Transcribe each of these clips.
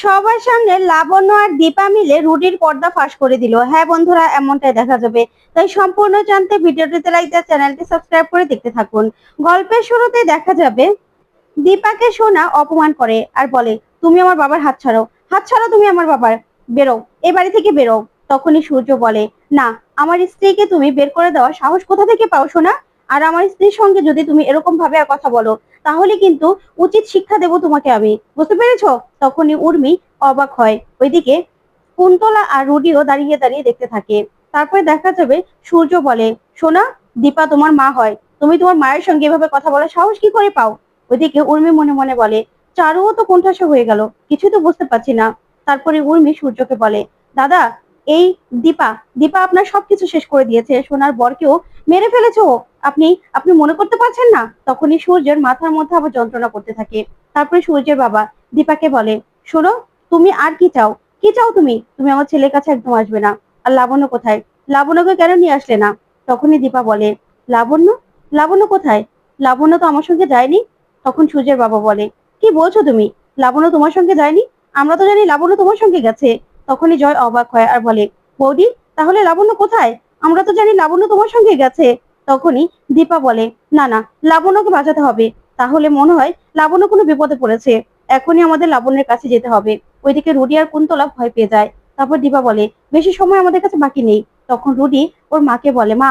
সবার সামনে লাবণ্য আর দীপা মিলে রুডির পর্দা ফাঁস করে দিল। হ্যাঁ বন্ধুরা, এমনটাই দেখা যাবে। তাই সম্পূর্ণ জানতে ভিডিওটিতে লাইক দিয়ে চ্যানেলটি সাবস্ক্রাইব করে দেখতে থাকুন। গল্পের শুরুতে দেখা যাবে, দীপাকে সোনা অপমান করে আর বলে, তুমি আমার বাবার হাত ছাড়ো। হাত ছাড়ো তুমি আমার বাবার। বেরো, এ বাড়ি থেকে বেরো। তখনই সূর্য বলে, না, আমার স্ত্রীকে তুমি বের করে দেওয়া সাহস কোথা থেকে পাও সোনা? আর আমার স্ত্রীর সঙ্গে যদি তুমি এরকম ভাবে আর কথা বলো তাহলে কিন্তু উচিত শিক্ষা দেব তোমাকে আমি। বুঝতে পেরেছ? তখনই উর্মি অবাক হয়। ওইদিকে কুন্তলা আর রুডিও দাঁড়িয়ে দাঁড়িয়ে দেখতে থাকে। তারপরে দেখা যাবে সূর্য বলে, সোনা, দীপা তোমার মা হয়। তুমি তোমার মায়ের সঙ্গে এভাবে কথা বলার সাহস কি করে পাও? ওইদিকে উর্মি মনে মনে বলে, চারুও তো কোণঠাসা হয়ে গেল, কিছুই তো বুঝতে পারছি না। তারপরে উর্মি সূর্যকে বলে, দাদা, এই দীপা দীপা আপনার সবকিছু শেষ করে দিয়েছে। সোনার বরকেও মেরে ফেলেছে? আপনি আপনি মনে করতে পারছেন না? তখনই সূর্যের মাথার মধ্যে আবার যন্ত্রণা করতে থাকে। তারপরে সূর্যের বাবা দীপাকে বলে, শোনো, তুমি আর কি চাও? কি চাও তুমি? তুমি আমার ছেলের কাছে একদম আসবে না। আর লাবণ্য কোথায়? লাবণ্যকে কেন নিয়ে আসলে না? তখনই দীপা বলে, লাবণ্য? লাবণ্য কোথায়? লাবণ্য তো আমার সঙ্গে যায়নি? তখন সূর্যের বাবা বলে, কি বলছো তুমি? লাবণ্য তোমার সঙ্গে যায়নি? আমরা তো জানি লাবণ্য তোমার সঙ্গে গেছে। তখনই জয় অবাক হয় আর বলে, বৌদি, তাহলে লাবণ্য কোথায়? আমরা তো জানি লাবণ্য তোমার সঙ্গে গেছে। তখনই দীপা বলে, না না, লাবণ্যকে বাঁচাতে হবে। তাহলে মনে হয় লাবণ্য কোনো বিপদে পড়েছে। এখনই আমাদের লাবণ্যের কাছে যেতে হবে। ওইদিকে রুডি আর কুন্তলা ভয় পেয়ে যায়। তারপর দীপা বলে, বেশি সময় আমাদের কাছে বাকি নেই। তখন রুডি ওর মাকে বলে, মা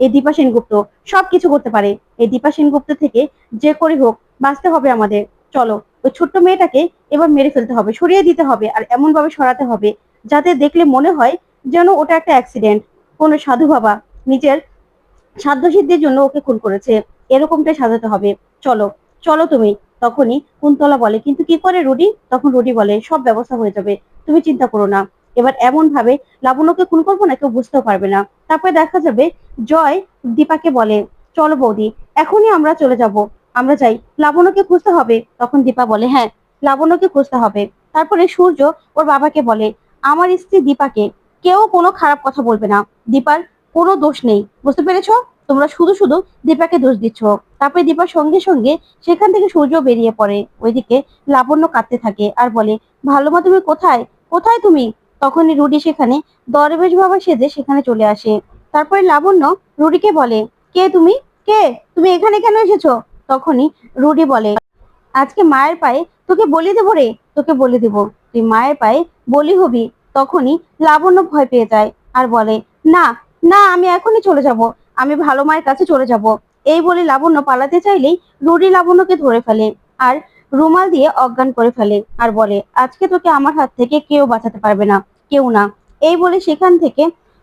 এই দীপা সেনগুপ্ত সব কিছু করতে পারে। এই দীপা সেনগুপ্ত থেকে যে করে হোক বাঁচতে হবে আমাদের। চলো, ওই ছোট্ট মেয়েটাকে এবার মেরে ফেলতে হবে, সরিয়ে দিতে হবে আর এমন ভাবে সরাতে হবে যাতে দেখলে মনে হয় যেন ওটা একটা অ্যাক্সিডেন্ট কোনো সাধু বাবা নিজের সাধ্য সিদ্ধির জন্য ওকে খুন করেছে। এরকমটাই সাজাতে হবে। চলো চলো তুমি। তখনই কুন্তলা বলে, কিন্তু কি করে রুডি? তখন রুডি বলে, সব ব্যবস্থা হয়ে যাবে। তুমি চিন্তা করো না। এবার এমন ভাবে লাবণ্যকে খুন করব না, কেউ বুঝতেও পারবে না। তারপরে দেখা যাবে জয় দীপাকে বলে, চলো বৌদি, এখনই আমরা চলে যাব। আমরা যাই। লাবণ্যকে খুঁজতে হবে? তখন দীপা বলে হ্যাঁ লাবণ্যকে খুঁজতে হবে। তারপরে সূর্য ওর বাবাকে বলে, আমার স্ত্রী দীপাকে কেউ কোনো খারাপ কথা বলবে না। দীপার কোনো দোষ নেই। বুঝতে পেরেছ? তোমরা শুধু শুধু দীপাকে দোষ দিচ্ছ। তারপরে দীপার সঙ্গে সঙ্গে সেখান থেকে সূর্য বেরিয়ে পড়ে। ওইদিকে লাবণ্য কাঁদতে থাকে আর বলে, ভালো মা, তুমি কোথায়? কোথায় তুমি? তখনই রুডি সেখানে দরবেশ বাবা সেজে সেখানে চলে আসে। তারপরে লাবণ্য রুডিকে বলে, কে তুমি? কে? তুমি এখানে কেন এসেছ? তখনই রুডি বলে, আজকে মায়ের পায়ে তোকে বলি দেবো রে, তোকে বলি দেবো। তুই মায়ের পায়ে বলি হবি। তখনই লাবণ্য ভয় পেয়ে যায় আর বলে, না না, আমি এখনই চলে যাব। আমি ভালো মায়ের কাছে চলে যাব। এই বলে লাবণ্য পালাতে চাইলেই রুডি লাবণ্যকে ধরে ফেলে আর রুমাল দিয়ে অজ্ঞান করে ফেলে আর বলে, আজকে তোকে আমার হাত থেকে কেউ বাঁচাতে পারবে না, কেউ না। এই বলে সেখান থেকে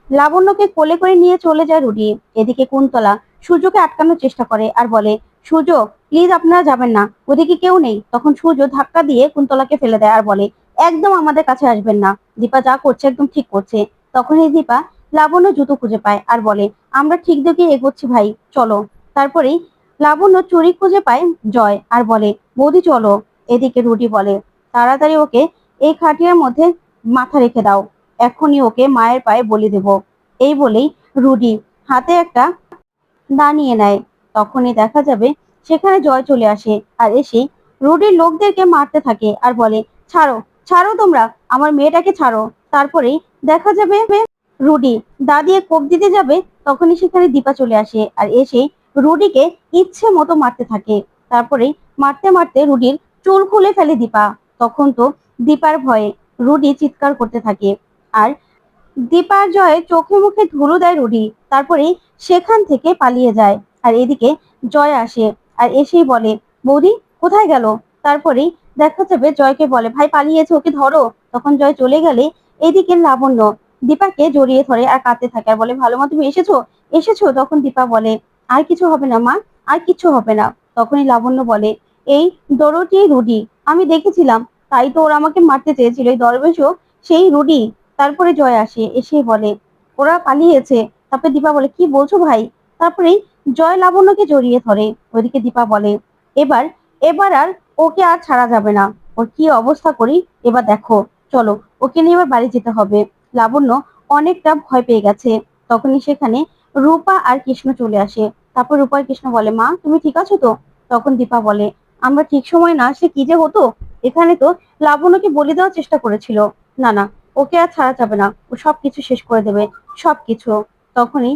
লাবণ্যকে কোলে করে নিয়ে চলে যায় রুডি এদিকে কুন্তলা সূর্যকে আটকানোর চেষ্টা করে আর বলে, সূর্য প্লিজ আপনারা যাবেন না, ওদিকে কেউ নেই। তখন সূর্য ধাক্কা দিয়ে কুন্তলাকে ফেলে দেয় আর বলে একদম আমাদের কাছে আসবেন না। দীপা যা করছে একদম ঠিক করছে। তখনই দীপা লাবণ্য জুতো খুঁজে পায় আর বলে, আমরা ঠিক দিকে এগোচ্ছি ভাই, চলো। তারপরেই লাবণ্য চুরি খুঁজে পায় জয় আর বলে, বৌদি, চলো। এদিকে রুটি বলে, তাড়াতাড়ি ওকে এই খাটিয়ার মধ্যে মাথা রেখে দাও। এখনই ওকে মায়ের পায়ে বলি দেব। এই বলেই রুডি হাতে একটা দা নিয়ে নেয়। তখনই দেখা যাবে সেখানে জয় চলে আসে আর এসে রুডির লোকদেরকে মারতে থাকে আর বলে, ছাড়ো ছাড়ো তোমরা, আমার মেয়েটাকে ছাড়ো। তারপরেই দেখা যাবে রুডি। দা দিয়ে কোপ দিতে যাবে, তখনই সেখানে দীপা চলে আসে আর এসে রুডিকে ইচ্ছে মতো মারতে থাকে। তারপরেই মারতে মারতে রুডির চুল খুলে ফেলে দীপা। তখন তো দীপার ভয়ে রুডি চিৎকার করতে থাকে আর দীপার জয়ে চোখে মুখে ধুলো দেয় রুডি। তারপরে সেখান থেকে পালিয়ে যায় আর এদিকে জয় আসে আর এসেই বলে, বৌদি, কোথায় গেল? তারপরেই দেখা যাবে জয়কে বলে, ভাই, পালিয়েছে, ওকে ধরো। তখন জয় চলে গেলে এদিকে লাবণ্য দীপাকে জড়িয়ে ধরে আর কাঁদতে থাকে আর বলে, ভালো মা, তুমি এসেছ? এসেছ? তখন দীপা বলে, আর কিছু হবে না মা, আর কিছু হবে না। তখনই লাবণ্য বলে, এই দরটি রুডি আমি দেখেছিলাম, তাই তো ওরা আমাকে মারতে চেয়েছিল, এই দরবেশও সেই রুডি তারপরে জয় আসে, এসে বলে, ওরা পালিয়েছে। তারপরে দীপা বলে, কি বলছো ভাই? তারপরেই জয় লাবণ্যকে জড়িয়ে ধরে। ওইদিকে দীপা বলে, এবার এবার আর ওকে আর ছাড়া যাবে না। ওর কি অবস্থা করি? এবার দেখো। চলো, ওকে নিয়ে এবার বাড়ি যেতে হবে। লাবণ্য অনেকটা ভয় পেয়ে গেছে। তখনই সেখানে রূপা আর কৃষ্ণ চলে আসে। তারপর রূপা আর কৃষ্ণ বলে, মা, তুমি ঠিক আছো তো? তখন দীপা বলে, আমরা ঠিক সময় না আসলে কি যে হতো? এখানে তো লাবণ্যকে বলে দেওয়ার চেষ্টা করেছিল। না না, ওকে আর ছাড়া যাবে না। ও সবকিছু শেষ করে দেবে, সবকিছু। তখনই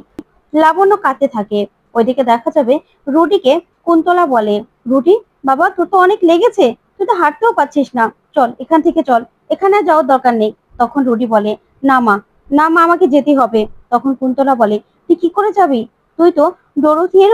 লাবণ্য কাঁদতে থাকে। ওইদিকে দেখা যাবে রুটিকে কুন্তলা বলে, রুটি বাবা, তোর তো অনেক লেগেছে। তুই তো হাঁটতেও পারছিস না। চল, এখান থেকে চল। এখানে যাওয়ার দরকার নেই। তখন রুডি বলে, না মা না মা, আমাকে যেতে হবে। তখন কুন্তলা বলে, তুই কি করে যাবি? তুই তো ডরোথির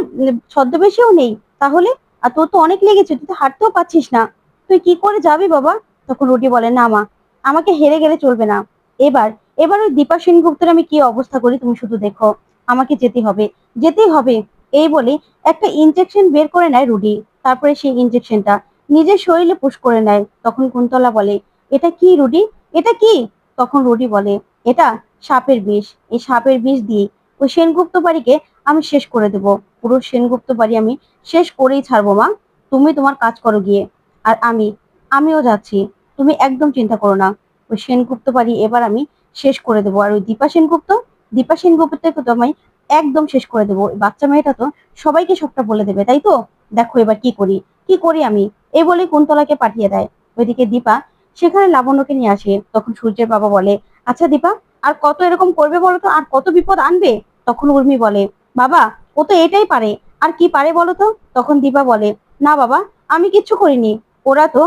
ছদ্মবেশেও নেই। তাহলে? আর তোর তো অনেক লেগেছে, তুই তো হাঁটতেও পারছিস না। তুই কি করে যাবি বাবা? তখন রুটি বলে, না মা, আমাকে হেরে গেলে চলবে না। এবার এবার ওই দীপা সেনগুপ্তের আমি কি অবস্থা করি তুমি শুধু দেখো। আমাকে যেতে হবে, যেতেই হবে। এই বলে একটা ইনজেকশন বের করে নেয় রুডি। তারপরে সেই ইনজেকশনটা নিজের শরীরে পুশ করে নেয়, তখন কুন্তলা বলে, এটা কি রুডি এটা কি? তখন রুডি বলে, এটা সাপের বিষ। এই সাপের বিষ দিয়ে ওই সেনগুপ্ত বাড়িকে আমি শেষ করে দেব। পুরো সেনগুপ্ত বাড়ি আমি শেষ করেই ছাড়বো, মা। তুমি তোমার কাজ করো গিয়ে। আর আমি, আমিও যাচ্ছি। তুমি একদম চিন্তা করো না। ওই সেনগুপ্ত বাড়ি এবার আমি শেষ করে দেবো। আর ওই দীপা সেনগুপ্ত, দীপা সেনগুপ্তকে তো আমি একদম শেষ করে দেবো। বাচ্চা মেয়েটা তো সবাইকে সবটা বলে দেবে, তাই তো? দেখো এবার কি করি? কি করি আমি? এই বলে কুন্তলাকে পাঠিয়ে দেয়। ওইদিকে দীপা সেখানে লাবণ্যকে নিয়ে আসে। তখন সূর্যের বাবা বলে আচ্ছা দীপা, আর কত এরকম করবে বলো তো? আর কত বিপদ আনবে? তখন উর্মি বলে, বাবা, ও তো এটাই পারে। আর কি পারে বলো তো? তখন দীপা বলে, না বাবা, আমি কিচ্ছু করিনি। ওরা তো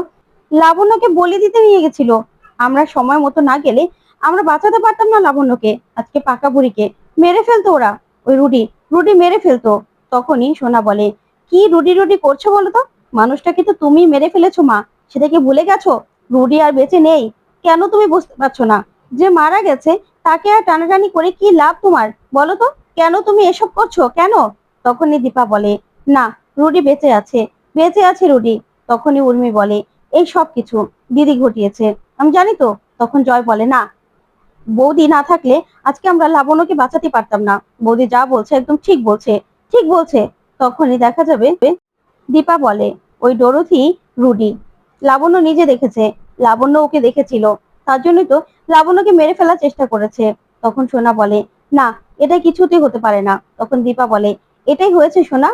লাবণ্যকে বলে দিতে নিয়ে গেছিল। আমরা সময় মতো না গেলে আমরা বাঁচাতে পারতাম না লাবণ্যকে। আজকে পাকা বুড়িকে মেরে ফেলতো ওরা। ওই রুডি রুডি মেরে ফেলতো। তখনই সোনা বলে কি রুডি রুডি করছ বলো তো? মানুষটাকে তো তুমি মেরে ফেলেছো মা। সেটা কি ভুলে গেছো? রুডি আর বেঁচে নেই। কেন তুমি বুঝতে পারছ না? যে মারা গেছে, তাকে আর টানাটানি করে কি লাভ তোমার? বলো তো, কেন তুমি এসব করছ? কেন? তখনই দীপা বলে, না রুডি বেঁচে আছে। বেঁচে আছে রুডি তখনই উর্মি বলে, এই সব কিছু, দিদি ঘটিয়েছে। আমি জানি তো? তখন জয় বলে, না, বৌদি না থাকলে আজকে আমরা লাবণ্যকে বাঁচাতে পারতাম না। বৌদি যা বলছে, একদম ঠিক বলছে। ঠিক বলছে। তখনই দেখা যাবে দীপা বলে, ওই ডরোথি রুডি। লাবণ্য নিজে দেখেছে। লাবণ্য ওকে দেখেছিল। তার জন্যই তো লাবণ্যকে মেরে ফেলার চেষ্টা করেছে। তখন সোনা বলে, না, এটা কিছুতেই হতে পারে না। তখন দীপা বলে, এটাই হয়েছে সোনা।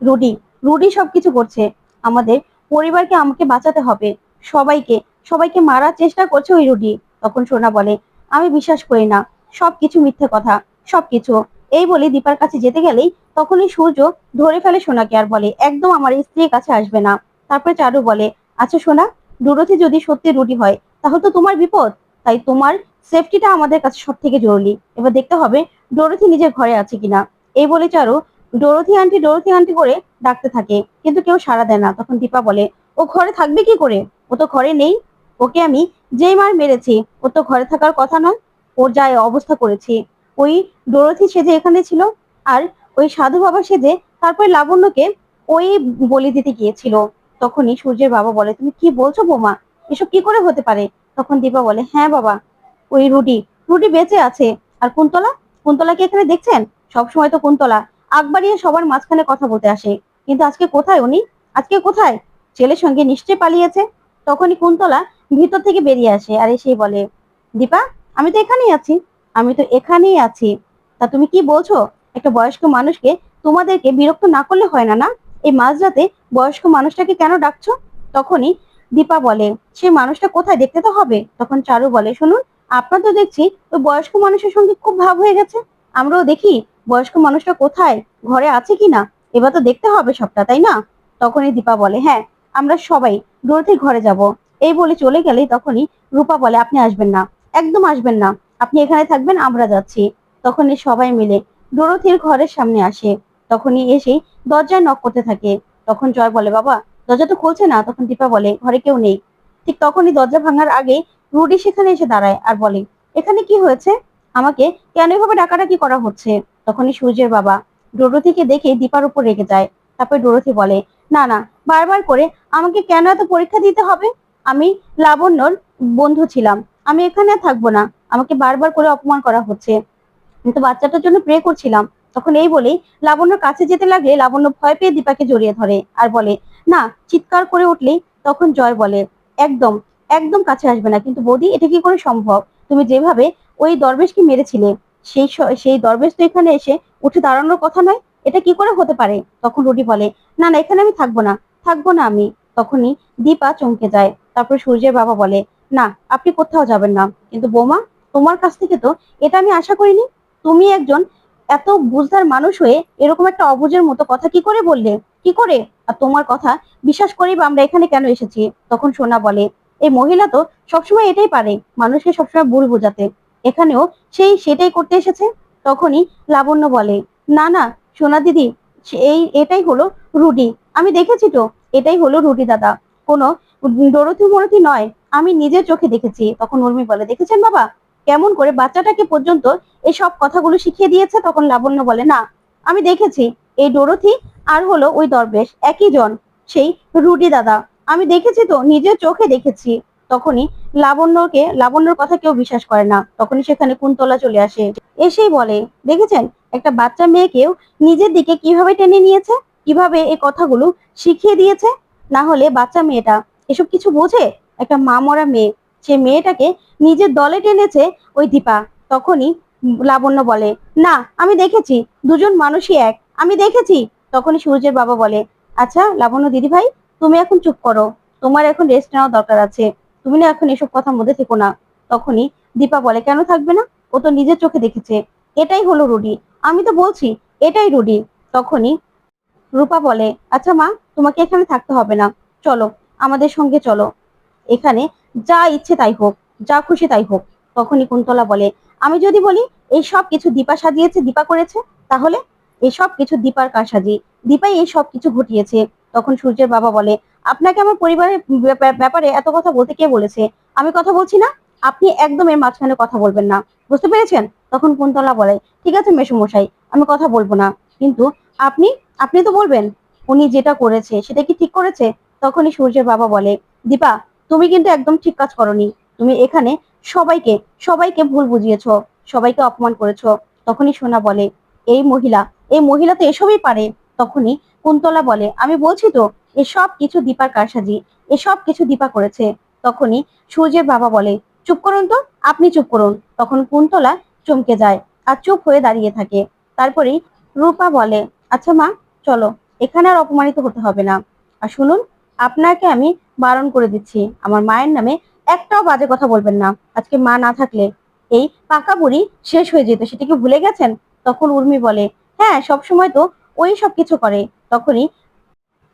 রুডি রুডি সবকিছু করছে। আমাদের পরিবারকে আমাকে বাঁচাতে হবে। সবাইকে সবাইকে মারার চেষ্টা করছে ওই রুডি। তখন সোনা বলে, আমি বিশ্বাস করি না। সবকিছু মিথ্যে কথা। সবকিছু। এই বলে দীপার কাছে যেতে গেলেই তখনই সূর্য ধরে ফেলে সোনাকে আর বলে, একদম আমার স্ত্রীর কাছে আসবে না। তারপরে চারু বলে আচ্ছা সোনা ডুরোথি যদি সত্যি রুটি হয়, তাহলে তো তোমার বিপদ। তাই তোমার সেফটিটা আমাদের কাছে সব থেকে জরুরি। এবার দেখতে হবে ডোরথি নিজের ঘরে আছে কিনা। এই বলে চারু ডোরথি আন্টি ডোরথি আন্টি করে ডাকতে থাকে, কিন্তু কেউ সাড়া দেয় না। তখন দীপা বলে, ও ঘরে থাকবে কি করে? ও তো ঘরে নেই। ওকে আমি যেই মার মেরেছি, ও তো ঘরে থাকার কথা নয়। ওর যা অবস্থা করেছি। ওই ডোরথি সেজে এখানে ছিল আর ওই সাধু বাবা সেজে তারপরে লাবণ্যকে ওই বলি দিতে গিয়েছিল। তখনই সূর্যের বাবা বলে, তুমি কি বলছো বোমা? এসব কি করে হতে পারে? তখন দীপা বলে হ্যাঁ বাবা, ওই রুডি রুটি বেঁচে আছে। আর কুন্তলা? কুন্তলাকে এখানে দেখছেন? সবসময় তো কুন্তলা। আগ বাড়িয়ে সবার মাঝখানে কথা বলতে আসে। কিন্তু আজকে কোথায় উনি? আজকে কোথায়? ছেলের সঙ্গে নিশ্চয় পালিয়েছে? তখনই কুন্তলা ভিতর থেকে বেরিয়ে আসে আর এসেই বলে, দীপা, আমি তো এখানেই আছি। আমি তো এখানেই আছি। তা তুমি কি বলছো? একটা বয়স্ক মানুষকে তোমাদেরকে বিরক্ত না করলে হয় না না? এই মাঝরাতে বয়স্ক মানুষটাকে কেন ডাকছো? তখনই দীপা বলে, সে মানুষটা কোথায় দেখতে তো হবে? তখন চারু বলে, শুনুন, আপনার তো দেখছি ওই বয়স্ক মানুষের সঙ্গে খুব ভাব হয়ে গেছে। আমরাও দেখি বয়স্ক মানুষটা কোথায়, ঘরে আছে কি না? এবার তো দেখতে হবে সবটা, তাই না? তখনই দীপা বলে হ্যাঁ আমরা সবাই ডোরথির ঘরে যাব। এই বলে চলে গেলেই তখনই রূপা বলে, আপনি আসবেন না। একদম আসবেন না। আপনি এখানে থাকবেন, আমরা যাচ্ছি। তখনই সবাই মিলে ডোরথির ঘরের সামনে আসে। তখনই এসে দরজায় নক করতে থাকে। তখন জয় বলে, বাবা, দরজা তো খুলছে না। তখন দীপা বলে, ঘরে কেউ নেই। ঠিক তখনই দরজা ভাঙার আগে রুডি সেখানে এসে দাঁড়ায় আর বলে, এখানে কি হয়েছে? আমাকে কেন এভাবে ডাকাডাকি করা হচ্ছে? তখনই সূর্যের বাবা ডোরথিকে দেখে দীপার উপর রেগে যায়। তারপর ডোরথি বলে, না না, বারবার করে আমাকে কেন এত পরীক্ষা দিতে হবে? আমি লাবণ্যর বন্ধু ছিলাম। আমি এখানে থাকব না। আমাকে বারবার করে অপমান করা হচ্ছে। কিন্তু বাচ্চাটার জন্য প্রে করছিলাম। তখন এই বলেই লাবণ্যর কাছে যেতে লাগলে লাবণ্য ভয় পেয়ে দীপাকে জড়িয়ে ধরে আর বলে, না, চিৎকার করে উঠলেই তখন জয় বলে, একদম একদম কাছে আসবে না, কিন্তু বৌদি, এটা কি করে সম্ভব? তুমি যেভাবে ওই দরবেশকে মেরেছিলে, সেই সেই দরবেশ তো এখানে এসে উঠে দাঁড়ানোর কথা নয়, এটা কি করে হতে পারে? তখন রুডি বলে, না না, এখানে আমি থাকব না থাকব না আমি। তখনই দীপা চমকে যায়। তারপর সূর্যের বাবা বলে, না, আপনি কোথাও যাবেন না। কিন্তু বৌমা তোমার কাছ থেকে তো এটা আমি আশা করিনি। তুমি একজন এত বুঝদার মানুষ হয়ে এরকম একটা অবুঝের মতো কথা কি করে বললে? কি করে? আর তোমার কথা বিশ্বাস করেই বা আমরা এখানে কেন এসেছি? তখন সোনা বলে, এই মহিলা তো সবসময় এটাই পারে, মানুষকে সবসময় ভুল বোঝাতে। এখানেও সেই সেটাই করতে এসেছে। তখনই লাবণ্য বলে, না না, সোনা দিদি এই, এটাই হলো রুডি আমি দেখেছি তো, এটাই হলো রুডি দাদা। কোনো ডরথি মরথি নয়। আমি নিজের চোখে দেখেছি। তখন উর্মি বলে, দেখেছেন বাবা? কেমন করে বাচ্চাটাকে পর্যন্ত এই সব কথাগুলো শিখিয়ে দিয়েছে তখন লাবণ্য বলে, না, আমি দেখেছি, এই ডরথি আর হলো ওই দরবেশ, একই জন, সেই রুডি দাদা। আমি দেখেছি তো, নিজের চোখে দেখেছি। তখনই লাবণ্যকে, লাবণ্যর কথা কেউ বিশ্বাস করে না। তখনই সেখানে কুন্তলা চলে আসে। এসেই বলে, দেখেছেন, একটা বাচ্চা মেয়েকেও নিজের দিকে কীভাবে টেনে নিয়েছে? কীভাবে এই কথাগুলো শিখিয়ে দিয়েছে? না হলে বাচ্চা মেয়েটা এসব কিছু বোঝে? একটা মা মরা মেয়ে, সে মেয়েটাকে নিজের দলে টেনেছে ওই দীপা। তখনই লাবণ্য বলে, না, আমি দেখেছি, দুজন মানুষই এক। আমি দেখেছি। তখনই সূর্যের বাবা বলে আচ্ছা লাবণ্য দিদি ভাই তুমি এখন চুপ করো। তোমার এখন রেস্ট নেওয়া দরকার আছে। তুমি না এখন এসব কথার মধ্যে থেকো না। তখনই দীপা বলে, কেন থাকবে না? ও তো নিজের চোখে দেখেছে। এটাই হলো রুডি। আমি তো বলছি, এটাই রুডি। তখনই রূপা বলে আচ্ছা মা, তোমাকে এখানে থাকতে হবে না। চলো, আমাদের সঙ্গে চলো। এখানে যা ইচ্ছে তাই হোক। যা খুশি তাই হোক। তখনই কুন্তলা বলে, আমি যদি বলি, এই সব কিছু দীপা সাজিয়েছে, দীপা করেছে? তাহলে এই সব কিছু দীপার কারসাজি দীপাই এই সব কিছু ঘটিয়েছে। তখন সূর্যের বাবা বলে, আপনাকে আমার পরিবারের ব্যাপারে এত কথা বলতে কে বলেছে? আমি কথা বলছি না? আপনি একদম এর মাঝখানে কথা বলবেন না। বুঝতে পেরেছেন? তখন কুন্তলা বলে, ঠিক আছে মেসুমশাই, আমি কথা বলব না। কিন্তু আপনি আপনি তো বলবেন, উনি যেটা করেছে সেটা কি ঠিক করেছে? তখনই সূর্যের বাবা বলে, দীপা, তুমি কিন্তু একদম ঠিক কাজ করনি। তুমি এখানে সবাইকে সবাইকে ভুল বুঝিয়েছো, সবাইকে অপমান করেছ, তখনই সোনা বলে, এই মহিলা এই মহিলা তো এসবই পারে। তখনই কুন্তলা বলে, আমি বলছি তো, এসব কিছু দীপার কারসাজি, এসব কিছু দীপা করেছে। তখনই সূর্যের বাবা বলে, চুপ করুন তো, আপনি চুপ করুন। তখন কুন্তলা চমকে যায় আর চুপ হয়ে দাঁড়িয়ে থাকে। তারপরেই রূপা বলে আচ্ছা মা, চলো, এখানে আর অপমানিত হতে হবে না। আর শুনুন, আপনাকে আমি বারণ করে দিচ্ছি, আমার মায়ের নামে একটাও বাজে কথা বলবেন না। আজকে মা না থাকলে এই পাকা বুড়ি শেষ হয়ে যেত, সেটা কি ভুলে গেছেন? তখন উর্মি বলে হ্যাঁ সব সময় তো ওই সব কিছু করে। তখনই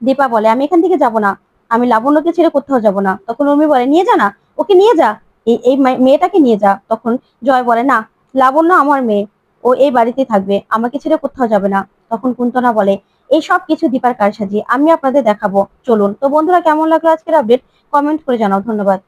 দীপা বলে, আমি এখান থেকে যাব না। আমি লাবণ্যকে ছেড়ে কোথাও যাব না। তখন উর্মি বলে, নিয়ে যা না, ওকে নিয়ে যা। এই এই মেয়েটাকে নিয়ে যা। তখন জয় বলে, না, লাবণ্য আমার মেয়ে। ও এই বাড়িতে থাকবে, আমাকে ছেড়ে কোথাও যাবে না। তখন কুন্তনা বলে, এই সব কিছু দীপার কারসাজি, আমি আপনাদের দেখাবো। চলুন। তো বন্ধুরা, কেমন লাগল আজকের আপডেট কমেন্ট করে জানাও। ধন্যবাদ।